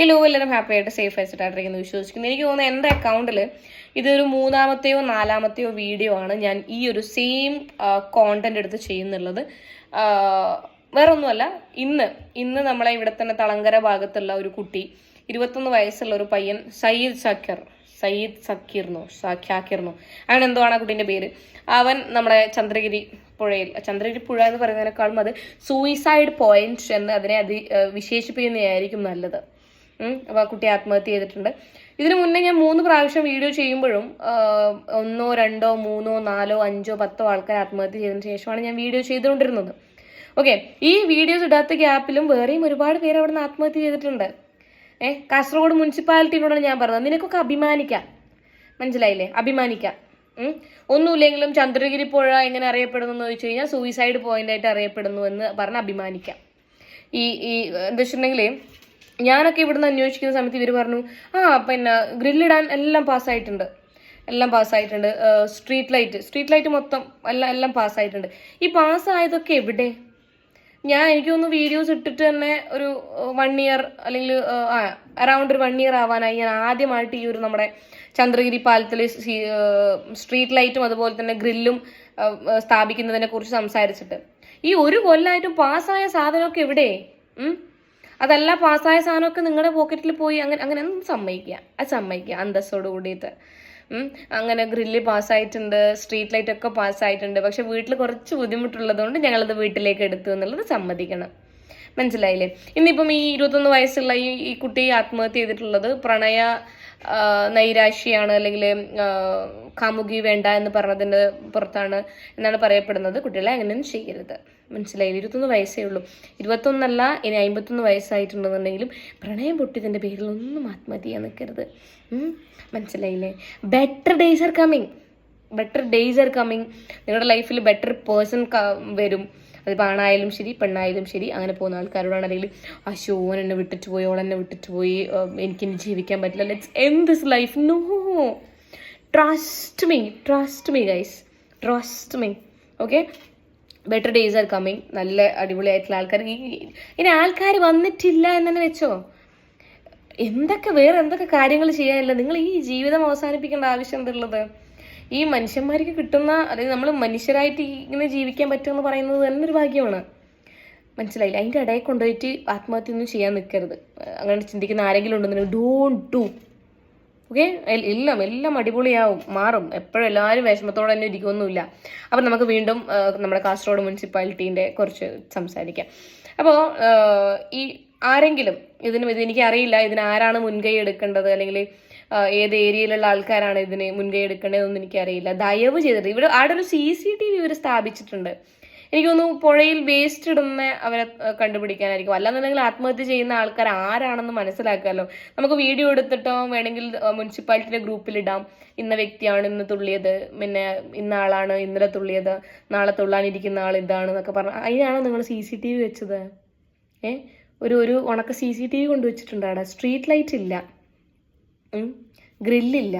Hello എല്ലാവരും happy ആയിട്ട് safe ആയിട്ടായിട്ടിരിക്കുന്നു വിശ്വസിക്കുന്നു. എനിക്ക് തോന്നുന്നു എന്റെ അക്കൗണ്ടിൽ ഇതൊരു മൂന്നാമത്തെയോ നാലാമത്തെയോ വീഡിയോ ആണ് ഞാൻ ഈ ഒരു സെയിം കോണ്ടന്റ് എടുത്ത് ചെയ്യുന്നുള്ളത്. വേറെ വേറൊന്നുമല്ല ഇന്ന് ഇന്ന് നമ്മളെ ഇവിടെ തന്നെ തളങ്കര ഭാഗത്തുള്ള ഒരു കുട്ടി ഇരുപത്തൊന്ന് വയസ്സുള്ള ഒരു പയ്യൻ സയ്യിദ് സക്കർ സയ്യിദ് സക്കീർന്നോ ഷാക്കിർന്നോ അങ്ങനെ എന്തോ ആണ് ആ കുട്ടീന്റെ പേര്. അവൻ നമ്മുടെ ചന്ദ്രഗിരി പുഴയിൽ ചന്ദ്രഗിരി പുഴ എന്ന് പറയുന്നതിനേക്കാളും അത് സൂയിസൈഡ് പോയിന്റ് എന്ന് അതിനെ അതി വിശേഷിപ്പിക്കുന്നതായിരിക്കും നല്ലത്. അപ്പോൾ ആ കുട്ടി ആത്മഹത്യ ചെയ്തിട്ടുണ്ട്. ഇതിനു മുന്നേ ഞാൻ മൂന്ന് പ്രാവശ്യം വീഡിയോ ചെയ്യുമ്പോഴും ഒന്നോ രണ്ടോ മൂന്നോ നാലോ അഞ്ചോ പത്തോ ആൾക്കാർ ആത്മഹത്യ ചെയ്തതിന് ശേഷമാണ് ഞാൻ വീഡിയോ ചെയ്തുകൊണ്ടിരുന്നത്. ഓക്കെ ഈ വീഡിയോസ് ഇടാത്ത ഗ്യാപ്പിലും വേറെയും ഒരുപാട് പേര് അവിടെ നിന്ന് ആത്മഹത്യ ചെയ്തിട്ടുണ്ട്. ഏഹ് കാസർഗോഡ് മുനിസിപ്പാലിറ്റിയിലൂടെ ഞാൻ പറഞ്ഞത്. നിനക്കൊക്കെ അഭിമാനിക്കാം. മനസ്സിലായില്ലേ? അഭിമാനിക്കാം. ഒന്നുമില്ലെങ്കിലും ചന്ദ്രഗിരി പുഴ എങ്ങനെ അറിയപ്പെടുന്നു എന്ന് ചോദിച്ചു കഴിഞ്ഞാൽ സൂയിസൈഡ് പോയിന്റ് ആയിട്ട് അറിയപ്പെടുന്നു എന്ന് പറഞ്ഞ് അഭിമാനിക്കാം. ഈ ഈ എന്താ വെച്ചിട്ടുണ്ടെങ്കിൽ ഞാനൊക്കെ ഇവിടുന്ന് അന്വേഷിക്കുന്ന സമയത്ത് ഇവർ പറഞ്ഞു ആ പിന്നെ ഗ്രില്ലിടാൻ എല്ലാം പാസ്സായിട്ടുണ്ട് എല്ലാം പാസ്സായിട്ടുണ്ട് സ്ട്രീറ്റ് ലൈറ്റ് സ്ട്രീറ്റ് ലൈറ്റ് മൊത്തം എല്ലാം എല്ലാം പാസ്സായിട്ടുണ്ട് ഈ പാസ്സായതൊക്കെ എവിടെ? ഞാൻ എനിക്ക് തോന്നുന്നു വീഡിയോസ് ഇട്ടിട്ട് തന്നെ ഒരു വൺ ഇയർ അല്ലെങ്കിൽ അറൗണ്ട് ഒരു വൺ ഇയർ ആവാനായി. ഞാൻ ആദ്യമായിട്ട് ഈ ഒരു നമ്മുടെ ചന്ദ്രഗിരി പാലത്തിലെ സ്ട്രീറ്റ് ലൈറ്റും അതുപോലെ തന്നെ ഗ്രില്ലും സ്ഥാപിക്കുന്നതിനെ കുറിച്ച് സംസാരിച്ചിട്ട്. ഈ ഒരു കൊല്ലമായിട്ടും പാസ്സായ സാധനമൊക്കെ എവിടെ? അതല്ല പാസ്സായ സാധനമൊക്കെ നിങ്ങളുടെ പോക്കറ്റിൽ പോയി അങ്ങനെ അങ്ങനെ ഒന്നും സമ്മതിക്കുക അത് സമ്മതിക്കുക അന്തസ്സോട് കൂടിയിട്ട്. അങ്ങനെ ഗ്രില്ല് പാസ്സായിട്ടുണ്ട് സ്ട്രീറ്റ് ലൈറ്റ് ഒക്കെ പാസ്സായിട്ടുണ്ട്. പക്ഷെ വീട്ടിൽ കുറച്ച് ബുദ്ധിമുട്ടുള്ളതുകൊണ്ട് ഞങ്ങളത് വീട്ടിലേക്ക് എടുത്തു എന്നുള്ളത് സമ്മതിക്കണം. മനസ്സിലായില്ലേ? ഇന്നിപ്പം ഈ ഇരുപത്തൊന്ന് വയസ്സുള്ള ഈ ഈ കുട്ടി ആത്മഹത്യ ചെയ്തിട്ടുള്ളത് പ്രണയ ആ, നൈരാശ്യമാണ് അല്ലെങ്കിൽ കാമുകി വേണ്ട എന്ന് പറഞ്ഞതിന്റെ പുറത്താണ് എന്നാണ് പറയപ്പെടുന്നത്. കുട്ടികളെ അങ്ങനെയൊന്നും ചെയ്യരുത്. മനസ്സിലായി? ഇരുപത്തൊന്ന് വയസ്സേ ഉള്ളൂ. ഇരുപത്തൊന്നല്ല ഇനി അമ്പത്തൊന്ന് വയസ്സായിട്ടുണ്ടെന്നുണ്ടെങ്കിലും പ്രണയം പൊട്ടിയതിന്റെ പേരിൽ ഒന്നും ആത്മഹത്യ നിൽക്കരുത് മനസ്സിലായില്ലേ? Better days are coming better days are coming നിങ്ങളുടെ ലൈഫിൽ ബെറ്റർ പേഴ്സൺ വരും. അതിപ്പോൾ ആണായാലും ശരി പെണ്ണായാലും ശരി അങ്ങനെ പോകുന്ന ആൾക്കാരോടാണ് അല്ലെങ്കിൽ അശോ ഓൻ എന്നെ വിട്ടിട്ട് പോയി ഓൾ എന്നെ വിട്ടിട്ട് പോയി എനിക്ക് എനിക്കിനി ജീവിക്കാൻ പറ്റില്ല let's end this life no trust me trust me guys trust me okay better days are coming നല്ല അടിപൊളിയായിട്ടുള്ള ആൾക്കാർ ഇനി ആൾക്കാർ വന്നിട്ടില്ല എന്ന് തന്നെ വെച്ചോ? എന്തൊക്കെ വേറെ എന്തൊക്കെ കാര്യങ്ങൾ ചെയ്യാനില്ല? നിങ്ങൾ ഈ ജീവിതം അവസാനിപ്പിക്കേണ്ട ആവശ്യം എന്തുള്ളത്? ഈ മനുഷ്യന്മാർക്ക് കിട്ടുന്ന അതായത് നമ്മൾ മനുഷ്യരായിട്ട് ഇങ്ങനെ ജീവിക്കാൻ പറ്റുമെന്ന് പറയുന്നത് തന്നെ ഒരു ഭാഗ്യമാണ്. മനസ്സിലായില്ല? അതിന്റെ ഇടയിൽ കൊണ്ടുപോയിട്ട് ആത്മഹത്യ ഒന്നും ചെയ്യാൻ നിൽക്കരുത് അങ്ങനെ ചിന്തിക്കുന്ന ആരെങ്കിലും ഉണ്ടെന്നുണ്ടെങ്കിൽ ഡോണ്ട് ഡു ഓക്കെ എല്ലാം എല്ലാം അടിപൊളിയാവും മാറും. എപ്പോഴും എല്ലാവരും വിഷമത്തോടെ തന്നെ ഇരിക്കുമൊന്നുമില്ല അപ്പം നമുക്ക് വീണ്ടും നമ്മുടെ കാസർഗോഡ് മുനിസിപ്പാലിറ്റീന്റെ കുറച്ച് സംസാരിക്കാം. അപ്പോൾ ഈ ആരെങ്കിലും ഇതിനും ഇത് അറിയില്ല ഇതിന് ആരാണ് മുൻകൈ എടുക്കേണ്ടത്? അല്ലെങ്കിൽ ഏത് ഏരിയയിലുള്ള ആൾക്കാരാണ് ഇതിന് മുൻകൈ എടുക്കേണ്ടതെന്നൊന്നും എനിക്കറിയില്ല. ദയവ് ചെയ്തിട്ട് ഇവിടെ അവിടെ ഒരു സി സി ടി വി ഇവർ സ്ഥാപിച്ചിട്ടുണ്ട്. എനിക്ക് തോന്നുന്നു പുഴയിൽ വേസ്റ്റ് ഇടുന്ന അവരെ കണ്ടുപിടിക്കാനായിരിക്കും. അല്ലാന്നുണ്ടെങ്കിൽ ആത്മഹത്യ ചെയ്യുന്ന ആൾക്കാർ ആരാണെന്ന് മനസ്സിലാക്കാമല്ലോ നമുക്ക് വീഡിയോ എടുത്തിട്ടോ വേണമെങ്കിൽ മുനിസിപ്പാലിറ്റിയുടെ ഗ്രൂപ്പിലിടാം ഇന്ന വ്യക്തിയാണ് ഇന്ന് തുള്ളിയത് പിന്നെ ഇന്ന ആളാണ് ഇന്നലെ തുള്ളിയത് നാളെ തുള്ളാനിരിക്കുന്ന ആൾ ഇതാണ് എന്നൊക്കെ പറഞ്ഞു. അതിനാണോ നിങ്ങൾ സി സി ടി വി വെച്ചത്? ഏ? ഒരു ഒരു ഉണക്ക സി സി ടി വി കൊണ്ടുവച്ചിട്ടുണ്ട് അവിടെ സ്ട്രീറ്റ് ലൈറ്റ് ഇല്ല. ഗ്രില്ലില്ല.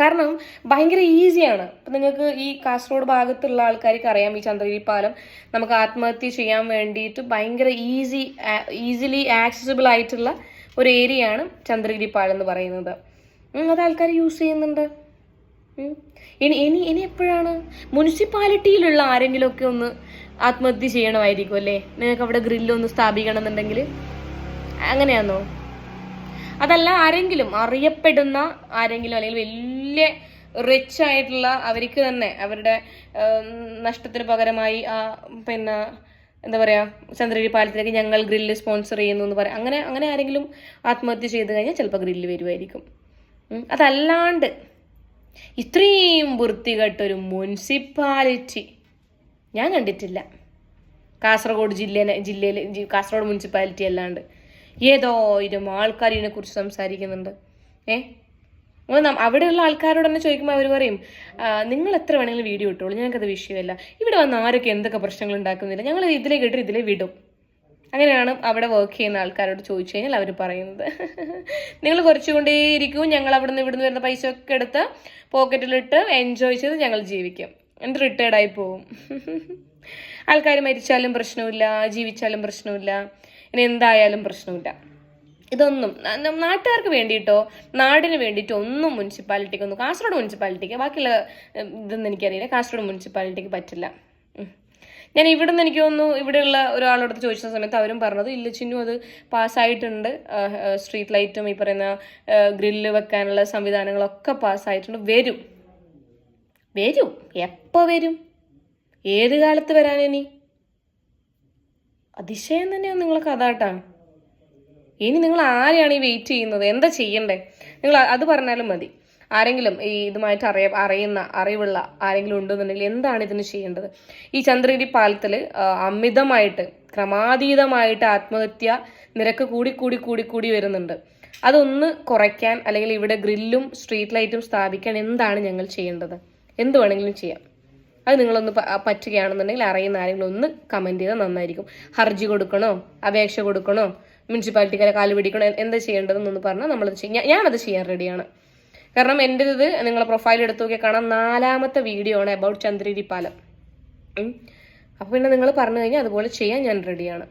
കാരണം ഭയങ്കര ഈസിയാണ്. ഇപ്പം നിങ്ങൾക്ക് ഈ കാസർഗോഡ് ഭാഗത്തുള്ള ആൾക്കാർക്ക് അറിയാം ഈ ചന്ദ്രഗിരി പാലം നമുക്ക് ആത്മഹത്യ ചെയ്യാൻ വേണ്ടിയിട്ട് ഭയങ്കര ഈസി ഈസിലി ആക്സസിബിൾ ആയിട്ടുള്ള ഒരു ഏരിയയാണ് ചന്ദ്രഗിരി പാലം എന്ന് പറയുന്നത്. അത് ആൾക്കാർ യൂസ് ചെയ്യുന്നുണ്ട്. ഇനി ഇനി ഇനി എപ്പോഴാണ്? മുനിസിപ്പാലിറ്റിയിലുള്ള ആരെങ്കിലുമൊക്കെ ഒന്ന് ആത്മഹത്യ ചെയ്യണമായിരിക്കും അല്ലേ? നിങ്ങൾക്ക് അവിടെ ഗ്രില്ലൊന്ന് സ്ഥാപിക്കണം എന്നുണ്ടെങ്കിൽ? അങ്ങനെയാണോ അതല്ല ആരെങ്കിലും അറിയപ്പെടുന്ന ആരെങ്കിലും അല്ലെങ്കിൽ വലിയ റിച്ച് ആയിട്ടുള്ള അവർക്ക് തന്നെ അവരുടെ നഷ്ടത്തിന് പകരമായി ആ പിന്നെ എന്താ പറയുക ചന്ദ്രഗിരി പാലത്തിലേക്ക് ഞങ്ങൾ ഗ്രില്ല് സ്പോൺസർ ചെയ്യുന്നു എന്ന് പറയാം. അങ്ങനെ അങ്ങനെ ആരെങ്കിലും ആത്മഹത്യ ചെയ്ത് കഴിഞ്ഞാൽ ചിലപ്പോൾ ഗ്രില്ല് വരുമായിരിക്കും. അതല്ലാണ്ട് ഇത്രയും വൃത്തികെട്ടൊരു മുനിസിപ്പാലിറ്റി ഞാൻ കണ്ടിട്ടില്ല. കാസർഗോഡ് ജില്ല ജില്ലയിൽ കാസർഗോഡ് മുനിസിപ്പാലിറ്റി അല്ലാണ്ട്. ഏതോയിരം ആൾക്കാർ ഇതിനെക്കുറിച്ച് സംസാരിക്കുന്നുണ്ട്. ഏ? നിങ്ങൾ നം- അവിടെയുള്ള ആൾക്കാരോട് തന്നെ ചോദിക്കുമ്പോൾ അവർ പറയും "ആ, നിങ്ങൾ എത്ര വേണമെങ്കിലും വീഡിയോ ഇട്ടോളൂ ഞങ്ങൾക്കത് വിഷയമല്ല. ഇവിടെ വന്ന് ആരൊക്കെ എന്തൊക്കെ പ്രശ്നങ്ങൾ ഉണ്ടാക്കുന്നില്ല ഞങ്ങൾ ഇതിലേക്ക് ഇട്ട് ഇതിലേ വിടും. അങ്ങനെയാണ് അവിടെ വർക്ക് ചെയ്യുന്ന ആൾക്കാരോട് ചോദിച്ചു കഴിഞ്ഞാൽ അവർ പറയുന്നത്. നിങ്ങൾ കുറച്ചുകൊണ്ടേയിരിക്കും ഞങ്ങൾ അവിടെ നിന്ന് ഇവിടുന്ന് വരുന്ന പൈസ ഒക്കെ എടുത്ത് പോക്കറ്റിലിട്ട് എൻജോയ് ചെയ്ത് ഞങ്ങൾ ജീവിക്കും. എന്നിട്ട് റിട്ടയർഡായി പോവും. ആൾക്കാർ മരിച്ചാലും പ്രശ്നമില്ല ജീവിച്ചാലും പ്രശ്നമില്ല ഇനി എന്തായാലും പ്രശ്നമില്ല. ഇതൊന്നും നാട്ടുകാർക്ക് വേണ്ടിയിട്ടോ നാടിന് വേണ്ടിയിട്ടോ ഒന്നും മുനിസിപ്പാലിറ്റിക്ക് ഒന്നും കാസർഗോഡ് മുനിസിപ്പാലിറ്റിക്ക് ബാക്കിയുള്ള ഇതൊന്നും എനിക്കറിയില്ല. കാസർഗോഡ് മുനിസിപ്പാലിറ്റിക്ക് പറ്റില്ല. ഞാൻ ഇവിടുന്ന് എനിക്ക് തോന്നുന്നു ഇവിടെയുള്ള ഒരാളോട് ചോദിച്ച സമയത്ത് അവരും പറഞ്ഞത് ഇല്ല ചിന്നു അത് പാസ്സായിട്ടുണ്ട്. സ്ട്രീറ്റ് ലൈറ്റും ഈ പറയുന്ന ഗ്രില്ല് വെക്കാനുള്ള സംവിധാനങ്ങളൊക്കെ പാസ്സായിട്ടുണ്ട്. വരും. വരും. എപ്പോൾ വരും? ഏത് കാലത്ത് വരാനിനി അതിശയം തന്നെയാണ് നിങ്ങളെ കഥ കേട്ടാ. ഇനി നിങ്ങൾ ആരെയാണ് ഈ വെയിറ്റ് ചെയ്യുന്നത്? എന്താ ചെയ്യണ്ടേ? നിങ്ങൾ അത് പറഞ്ഞാലും മതി. ആരെങ്കിലും ഈ ഇതുമായിട്ട് അറിയ അറിയുന്ന അറിവുള്ള ആരെങ്കിലും ഉണ്ടെന്നുണ്ടെങ്കിൽ എന്താണ് ഇതിന് ചെയ്യേണ്ടത്? ഈ ചന്ദ്രഗിരി പാലത്തിൽ അമിതമായിട്ട് ക്രമാതീതമായിട്ട് ആത്മഹത്യ നിരക്ക് കൂടി കൂടി കൂടി കൂടി വരുന്നുണ്ട്. അതൊന്ന് കുറയ്ക്കാൻ അല്ലെങ്കിൽ ഇവിടെ ഗ്രില്ലും സ്ട്രീറ്റ് ലൈറ്റും സ്ഥാപിക്കാൻ എന്താണ് ഞങ്ങൾ ചെയ്യേണ്ടത്? എന്ത് വേണമെങ്കിലും ചെയ്യാം. അത് നിങ്ങളൊന്ന് പറ്റുകയാണെന്നുണ്ടെങ്കിൽ അറിയുന്ന ആരെങ്കിലും ഒന്ന് കമന്റ് ചെയ്താൽ നന്നായിരിക്കും. ഹർജി കൊടുക്കണോ? അപേക്ഷ കൊടുക്കണോ? മുനിസിപ്പാലിറ്റിക്കാരെ കാൽ പിടിക്കണോ? എന്താ ചെയ്യേണ്ടതെന്നൊന്ന് പറഞ്ഞാൽ നമ്മളത് ചെയ്യും ഞാനത് ചെയ്യാൻ റെഡിയാണ് കാരണം എന്റെ ഇത് നിങ്ങളെ പ്രൊഫൈൽ എടുത്തു നോക്കിയാൽ കാണാം നാലാമത്തെ വീഡിയോ ആണ് അബൌട്ട് ചന്ദ്രഗിരി പാലം. അപ്പോൾ പിന്നെ നിങ്ങൾ പറഞ്ഞു കഴിഞ്ഞാൽ അതുപോലെ ചെയ്യാൻ ഞാൻ റെഡിയാണ്